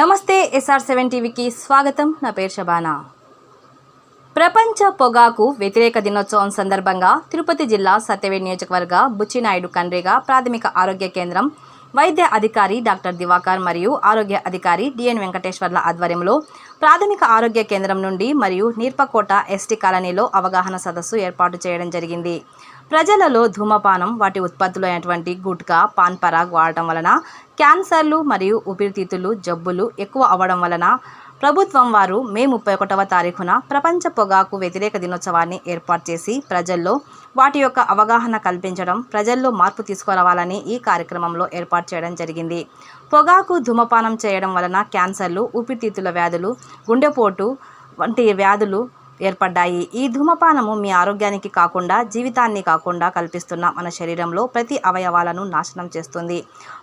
నమస్తే SR seven టీవీకి స్వాగతం. నా పేరు షబానా ప్రపంచ పొగాకు వ్యతిరేక దినోత్సవం సందర్భంగా తిరుపతి జిల్లా సత్యవేడ్ నియోజకవర్గ బుచ్చినాయుడు కండ్రిగా ప్రాథమిక ఆరోగ్య కేంద్రం వైద్య అధికారి డాక్టర్ దివాకర్ మరియు ఆరోగ్య అధికారి డిఎన్ వెంకటేశ్వర్ల ఆధ్వర్యంలో ప్రాథమిక ఆరోగ్య కేంద్రం నుండి మరియు నీర్పకోట ఎస్టీ కాలనీలో అవగాహన సదస్సు ఏర్పాటు చేయడం జరిగింది. ప్రజలలో ధూమపానం వాటి ఉత్పత్తులు అయినటువంటి గుట్కా పాన్ పరాగ్ వాడటం వలన క్యాన్సర్లు మరియు ఊపిరితిత్తులు జబ్బులు ఎక్కువ అవ్వడం వలన ప్రభుత్వం వారు మే ముప్పై ఒకటవ తారీఖున ప్రపంచ పొగాకు వ్యతిరేక దినోత్సవాన్ని ఏర్పాటు చేసి ప్రజల్లో వాటి యొక్క అవగాహన కల్పించడం ప్రజల్లో మార్పు తీసుకురావాలని ఈ కార్యక్రమంలో ఏర్పాటు చేయడం జరిగింది. పొగాకు ధూమపానం చేయడం వలన క్యాన్సర్లు ఊపిరితిత్తుల వ్యాధులు గుండెపోటు వంటి వ్యాధులు ఏర్పడ్డాయి. ఈ ధూమపానము మీ ఆరోగ్యానికి కాకుండా జీవితాన్ని కాకుండా కల్పిస్తున్న మన శరీరంలో ప్రతి అవయవాలను నాశనం చేస్తుంది.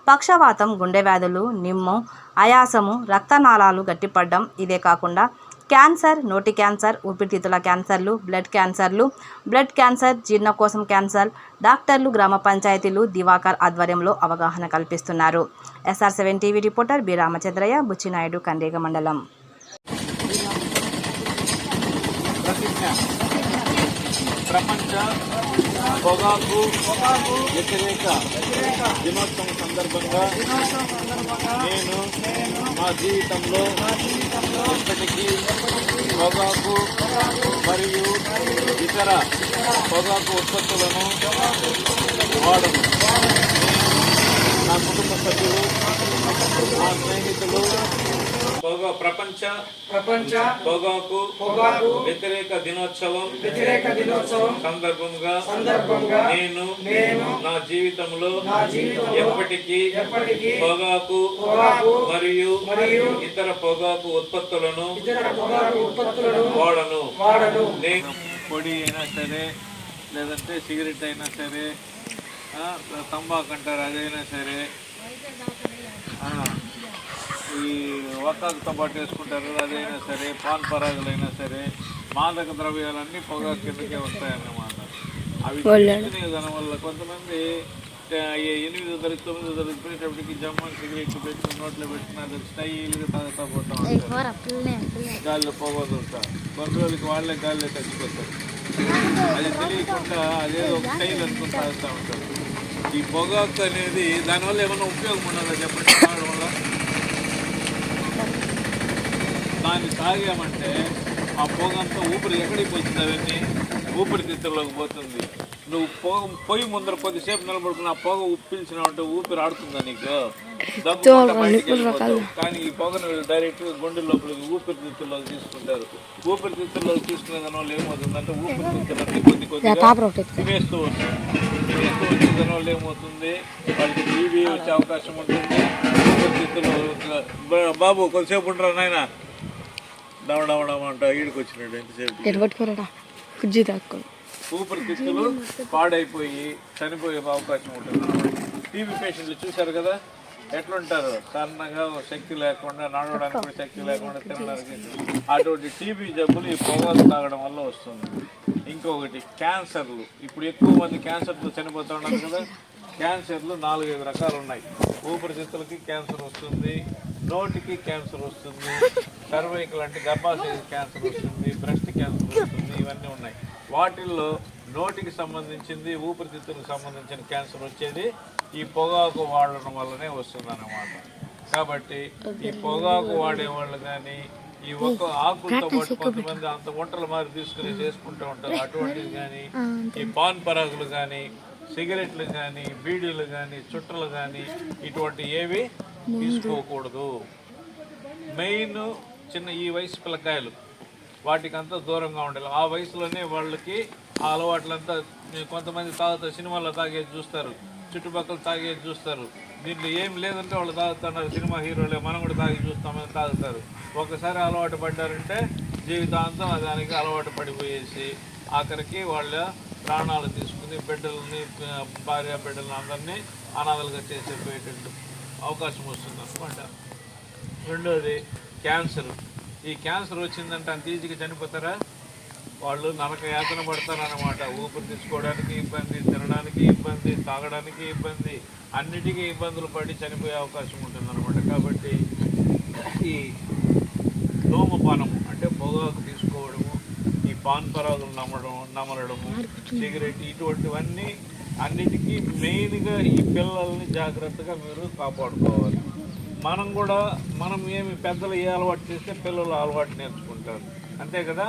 పక్షవాతం గుండె వ్యాధులు నిమ్ము ఆయాసము రక్తనాళాలు గట్టిపడడం ఇదే కాకుండా క్యాన్సర్ నోటి క్యాన్సర్ ఊపిరితిత్తుల క్యాన్సర్లు బ్లడ్ క్యాన్సర్లు బ్లడ్ క్యాన్సర్ జీర్ణకోశం క్యాన్సర్ డాక్టర్లు గ్రామ పంచాయతీలు దివాకర్ ఆధ్వర్యంలో అవగాహన కల్పిస్తున్నారు. SR seven TV reporter B Ramachandraiah Buchinaidu Kandriga మండలం. ప్రతిజ్ఞ ప్రపంచ పొగాకు వ్యతిరేక దినోత్సవం సందర్భంగా నేను మా జీవితంలో ఇప్పటికీ పొగాకు మరియు ఇతర పొగాకు ఉత్పత్తులను వాడను. నా కుటుంబ సభ్యులు మా స్నేహితులు పొగా ప్రపంచ ప్రపంచ పొగాకు పొగాకు వ్యతిరేక దినోత్సవం వ్యతిరేక దినోత్సవం సందర్భంగా సందర్భంగా నేను నేను నా జీవితంలో నా జీవితంలో ఎప్పటికీ ఎప్పటికీ పొగాకు పొగాకు మరియు మరియు ఇతర పొగాకు ఉత్పత్తులను ఇతర పొగాకు ఉత్పత్తులను వాడను. వాడను. నేను పొడి అయినా సరే లేదంటే సిగరెట్ అయినా సరే ఆ, తంబాకు అంటారు అదైనా సరే. ఆ, ఈ ఒక్కాకుతో పాటు వేసుకుంటారు అదైనా సరే పాన్ పరాగులైనా సరే మాదక ద్రవ్యాలన్నీ పొగాకు కిందకే వస్తాయన్నమాట. అవి దాని వల్ల కొంతమంది ఎనిమిదో తరగతి తొమ్మిదో తరగతి పోయేటప్పటికి జమ్మని సిగరెట్ పెట్టుకుని నోట్లో పెట్టుకుని అది స్టైల్గా తాగుతా పోతా ఉంటారు గాల్లో పోగొదులుతా కొన్ని రోజులకి వాళ్ళే గాల్లో చచ్చిపోతారు. అది తెలియకుండా అదేదో ఒక స్టైల్ అనుకుని తాగుతూ ఉంటారు. ఈ పొగాకు అనేది దానివల్ల ఏమైనా ఉపయోగం ఉన్నదా చెప్పండి తాగడం వల్ల దాన్ని తాగామంటే ఆ పొగంతా ఊపిరి ఎక్కడికి పోతుంది అవన్నీ? ఊపిరితిత్తుల్లోకి పోతుంది. నువ్వు పొగ పొయ్యి ముందర కొద్దిసేపు నిలబడుకుని ఆ పొగ ఉప్పిల్చిన అంటే ఊపిరి ఆడుతుందా నీకు. కానీ ఈ పొగను డైరెక్ట్ గుండె లోపలికి ఊపిరితిత్తుల్లోకి తీసుకుంటారు. ఊపిరితిత్తుల్లోకి తీసుకునే దాని వల్ల ఏమవుతుందంటే ఊపిరితిత్తులన్నీ కొద్ది కొద్దిగా తినేస్తూ వస్తుంది తినేస్తూ వచ్చే దాని వల్ల ఏమవుతుంది? వాళ్ళకి టీవీ వచ్చే అవకాశం ఉంటుంది. ఊపిరితిత్తులు బాబు కొద్దిసేపు ఉండరా నాయన? అంట ఈడికి వచ్చినాడు ఎంతసేపు? ఎటు పట్టుకోరాడా? కుజ్జి తాక్కొని ఊపిరితిత్తులు పాడైపోయి చనిపోయే అవకాశం ఉంటుంది. టీబీ పేషెంట్లు చూశారు కదా? ఎట్లుంటారు? సన్నగా శక్తి లేకుండా నడవడానికి కూడా శక్తి లేకుండా తినడానికి అటువంటి టీబీ జబ్బులు ఈ పొగాకు తాగడం వల్ల వస్తుంది. ఇంకొకటి క్యాన్సర్లు. ఇప్పుడు ఎక్కువ మంది క్యాన్సర్తో చనిపోతూ ఉన్నారు కదా? క్యాన్సర్లు నాలుగైదు రకాలు ఉన్నాయి. ఊపిరితిత్తులకి క్యాన్సర్ వస్తుంది. నోటికి క్యాన్సర్ వస్తుంది సర్వైకల్ అంటే గర్భాశయ క్యాన్సర్ వస్తుంది బ్రెస్ట్ క్యాన్సర్ వస్తుంది ఇవన్నీ ఉన్నాయి. వాటిల్లో నోటికి సంబంధించింది ఊపిరితిత్తులకు సంబంధించిన క్యాన్సర్ వచ్చేది ఈ పొగాకు వాడడం వల్లనే వస్తుంది అన్నమాట కాబట్టి ఈ పొగాకు వాడేవాళ్ళు కానీ ఈ ఒక్క ఆకులతో పాటు కొంతమంది అంత వంటలు మారి తీసుకుని చేసుకుంటూ ఉంటారు. అటువంటిది కానీ ఈ పాన్ పరాగులు కానీ సిగరెట్లు కానీ బీడీలు కానీ చుట్టలు కానీ ఇటువంటి ఏవి తీసుకోకూడదు. మెయిన్ చిన్న ఈ వయసు పిల్లకాయలు వాటికంతా దూరంగా ఉండాలి. ఆ వయసులోనే వాళ్ళకి ఆ అలవాట్లంతా కొంతమంది తాగుతారు సినిమాలో తాగేది చూస్తారు చుట్టుపక్కల తాగేది చూస్తారు. దీంట్లో ఏం లేదంటే వాళ్ళు తాగుతున్నారు సినిమా హీరోలే మనం కూడా తాగి చూస్తామని తాగుతారు. ఒకసారి అలవాటు పడ్డారంటే జీవితాంతం దానికి అలవాటు పడిపోయేసి ఆఖరికి వాళ్ళ ప్రాణాలు తీసుకుని బిడ్డలని భార్య బిడ్డలని అందరినీ అనాథలుగా చేసేపోయేటట్టు అవకాశం వస్తుంది అనమాట రెండోది క్యాన్సర్. ఈ క్యాన్సర్ వచ్చిందంటే అంత ఈజీగా చనిపోతారా? వాళ్ళు నరక యాతన పడతారన్నమాట. ఊపిరి తీసుకోవడానికి ఇబ్బంది తినడానికి ఇబ్బంది తాగడానికి ఇబ్బంది అన్నిటికీ ఇబ్బందులు పడి చనిపోయే అవకాశం ఉంటుంది అనమాట కాబట్టి ఈ ధూమపానం అంటే పొగాకు తీసుకోవడము ఈ పాన్ పరాగులు నమ్మడం నమలడము సిగరెట్ ఇటువంటివన్నీ అన్నిటికీ మెయిన్గా ఈ పిల్లల్ని జాగ్రత్తగా మీరు కాపాడుకోవాలి. మనం కూడా మనం ఏమి పెద్దలు ఏ అలవాటు చేస్తే పిల్లలు అలవాటు నేర్చుకుంటారు. అంతే కదా?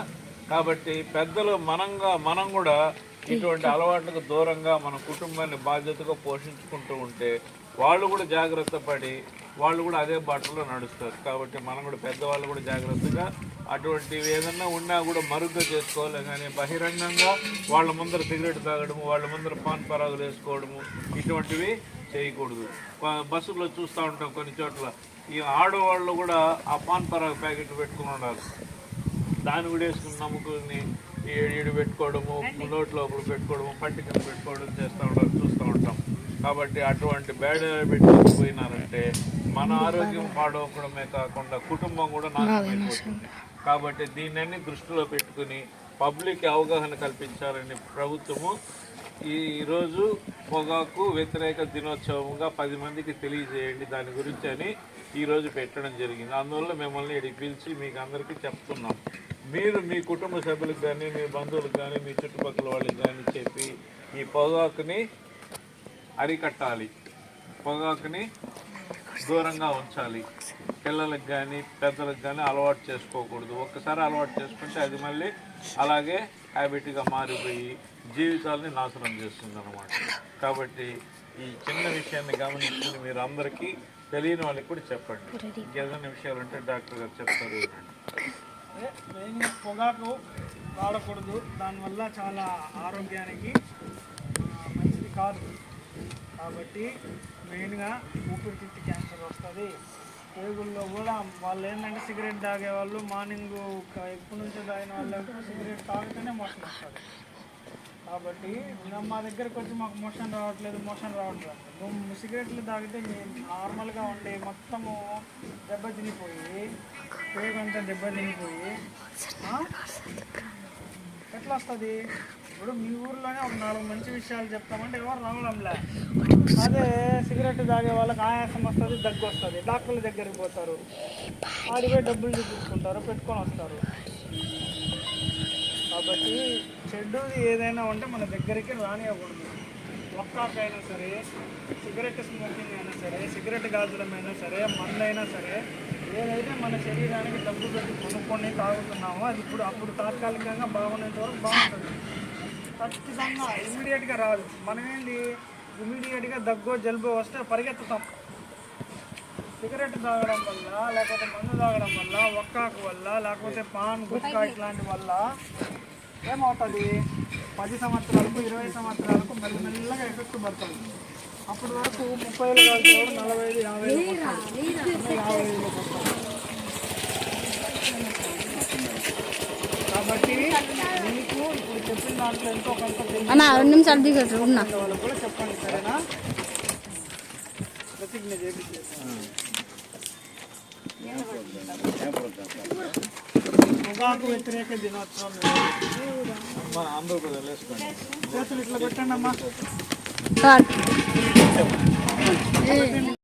కాబట్టి పెద్దలు మనంగా మనం కూడా ఇటువంటి అలవాట్లకు దూరంగా మన కుటుంబాన్ని బాధ్యతగా పోషించుకుంటూ ఉంటే వాళ్ళు కూడా జాగ్రత్త పడి వాళ్ళు కూడా అదే బాటలో నడుస్తారు. కాబట్టి మనం కూడా పెద్దవాళ్ళు కూడా జాగ్రత్తగా అటువంటివి ఏదన్నా ఉన్నా కూడా మరుగ్గా చేసుకోవాలి కానీ బహిరంగంగా వాళ్ళ ముందర సిగరెట్ తాగడము వాళ్ళ ముందర పాన్ పరాగులు వేసుకోవడము ఇటువంటివి చేయకూడదు. బస్సులో చూస్తూ ఉంటాం కొన్ని చోట్ల. ఈ ఆడవాళ్ళు కూడా ఆ పాన్ పరాగు ప్యాకెట్ పెట్టుకుని ఉండాలి. దాన్ని కూడా వేసుకుని నమ్ముకుని ఏడు పెట్టుకోవడము నోట్ లోపల పెట్టుకోవడము పంటి కింద పెట్టుకోవడం చేస్తూ ఉంటాం చూస్తూ ఉంటాం. కాబట్టి అటువంటి బ్యాడ్ హ్యాబిట్స్ పోయినారంటే మన ఆరోగ్యం పాడవడమే కాకుండా కుటుంబం కూడా అయిపోతుంది. కాబట్టి దీన్ని దృష్టిలో పెట్టుకుని పబ్లిక్ అవగాహన కల్పించాలని ప్రభుత్వము ఈరోజు పొగాకు వ్యతిరేక దినోత్సవంగా పది మందికి తెలియజేయండి దాని గురించి అని ఈరోజు పెట్టడం జరిగింది. అందువల్ల మిమ్మల్ని ఇక్కడికి పిలిచి మీకు అందరికీ చెప్తున్నాం. మీరు మీ కుటుంబ సభ్యులకు కానీ మీ బంధువులకు కానీ మీ చుట్టుపక్కల వాళ్ళకి కానీ చెప్పి ఈ పొగాకుని అరికట్టాలి. పొగాకుని దూరంగా ఉంచాలి. పిల్లలకు కానీ పెద్దలకు కానీ అలవాటు చేసుకోకూడదు. ఒక్కసారి అలవాటు చేసుకుంటే అది మళ్ళీ అలాగే హ్యాబిట్గా మారిపోయి జీవితాలని నాశనం చేస్తుంది అనమాట కాబట్టి ఈ చిన్న విషయాన్ని గమనించుకుని మీరు అందరికీ తెలియని వాళ్ళకి కూడా చెప్పండి. ఇంకేదైనా విషయాలు ఉంటే డాక్టర్ గారు చెప్తారు. మెయిన్గా పొగాకు వాడకూడదు. దానివల్ల చాలా ఆరోగ్యానికి మంచిది కాదు. కాబట్టి మెయిన్గా ఊపిరితిత్తి క్యాన్సర్ వస్తుంది. పేగుల్లో కూడా వాళ్ళు ఏంటంటే సిగరెట్ తాగే వాళ్ళు మార్నింగ్ ఎప్పటి నుంచో తాగిన వాళ్ళు సిగరెట్ తాగితేనే మోషన్ వస్తుంది. కాబట్టి మా దగ్గరకు వచ్చి మాకు మోషన్ రావట్లేదు మోషన్ రావట్లేదు సిగరెట్లు తాగితే మేము నార్మల్గా ఉండి మొత్తము దెబ్బ తినిపోయి పేగంతా దెబ్బ తినిపోయి ఎట్లా వస్తుంది ఇప్పుడు మీ ఊర్లోనే ఒక నాలుగు మంచి విషయాలు చెప్తామంటే ఎవరు రావడంలే అదే సిగరెట్ తాగే వాళ్ళకి ఆయాసం వస్తుంది దగ్గు వస్తుంది. డాక్టర్ల దగ్గరికి పోతారు. ఆడిపోయి డబ్బులు చూపించుకుంటారు పెట్టుకొని వస్తారు. కాబట్టి చెడ్డుది ఏదైనా ఉంటే మన దగ్గరికి రానివ్వకూడదు. ఒక్కాకైనా సరే సిగరెట్ స్మోకింగ్ అయినా సరే సిగరెట్ గాజులమైనా సరే మందైనా సరే ఏదైతే మన శరీరానికి డబ్బు పెట్టి కొనుక్కొని తాగుతున్నామో అది ఇప్పుడు అప్పుడు తాత్కాలికంగా బాగున్నంత వరకు బాగుంటుంది. ఖచ్చితంగా ఇమీడియట్గా రాదు. మనమేంటి ఇమీడియట్గా దగ్గు జలుబు వస్తే పరిగెత్తుతాం. సిగరెట్ తాగడం వల్ల లేకపోతే మందు తాగడం వల్ల ఒక్కాకు వల్ల లేకపోతే పాన్ గుట్కా ఇట్లాంటి వల్ల ఏమవుతుంది? పది సంవత్సరాలకు ఇరవై సంవత్సరాలకు మెల్లమెల్లగా ఎఫెక్ట్ పడుతుంది. అప్పటి వరకు ముప్పై ఏళ్ళు కాదు నలభై ఐదు యాభై. కాబట్టి మీకు ఇప్పుడు చెప్పిన దాంట్లో ఎంతో కొంత అన్న రెండు నిమిషాలు దిగట్టు ఉన్నా. వాళ్ళకు కూడా చెప్పండి సరేనా? ప్రతిజ్ఞ చేపించేస్తాను పొగాకు వ్యతిరేక దినోత్సవం. అందరూ కూడా చేతులు ఇట్లా పెట్టండి అమ్మా よいしょ。